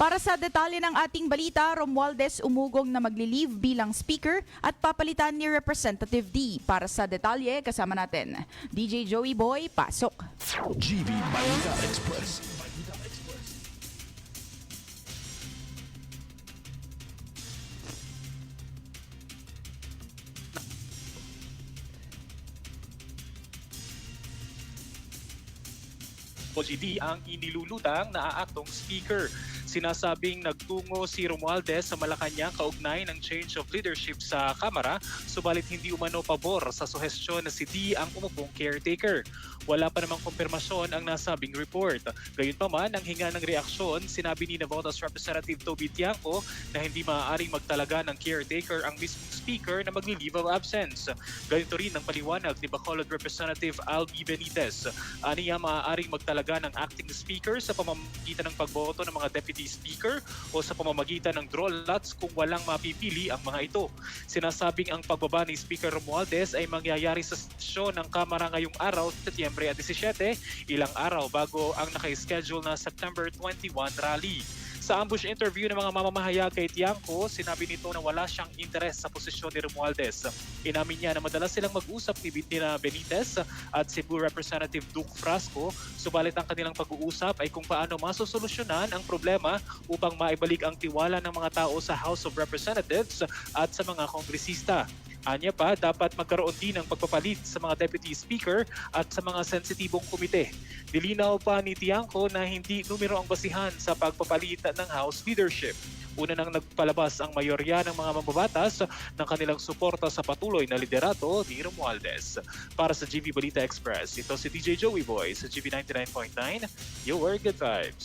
Para sa detalye ng ating balita, Romualdez umugong na magli-leave bilang speaker at papalitan ni Representative D. Para sa detalye, kasama natin, DJ Joey Boy, pasok. GB Balita Express. OGD ang inilulutang na aaktong speaker. Sinasabing nagtungo si Romualdez sa Malacanang kaugnay ng change of leadership sa Kamara, subalit hindi umano pabor sa suhestyon na si D ang umupong caretaker. Wala pa namang kumpirmasyon ang nasabing report. Gayunpaman, ang hinga ng reaksyon, sinabi ni Navotas Representative Toby Tiangco na hindi maaaring magtalaga ng caretaker ang mismong speaker na magli-leave of absence. Ganito rin ang paliwanag ni Bacolod Representative Albi Benitez. Aniya maaaring magtalaga ng acting speaker sa pamamagitan ng pagboto ng mga deputy speaker o sa pamamagitan ng draw lots kung walang mapipili ang mga ito. Sinasabing ang pagbaba ni Speaker Romualdez ay mangyayari sa sesyon ng Kamara ngayong araw, Setyembre 17, ilang araw bago ang naka-schedule na September 21 rally. Sa ambush interview ng mga mamamahayag kay Tiangco, sinabi nito na wala siyang interes sa posisyon ni Romualdez. Inamin niya na madalas silang mag-usap ni Bitina Benitez at Cebu Representative Duke Frasco, subalit ang kanilang pag-uusap ay kung paano masosolusyonan ang problema upang maibalik ang tiwala ng mga tao sa House of Representatives at sa mga kongresista. Anya pa, dapat magkaroon din ng pagpapalit sa mga deputy speaker at sa mga sensitibong komite. Dilinaw pa ni Tiangco na hindi numero ang basihan sa pagpapalit ng House leadership. Una nang nagpalabas ang mayorya ng mga mambabatas ng kanilang suporta sa patuloy na liderato ni Romualdez. Para sa GV Balita Express, ito si DJ Joey Boy sa GV 99.9, Your Good Vibes.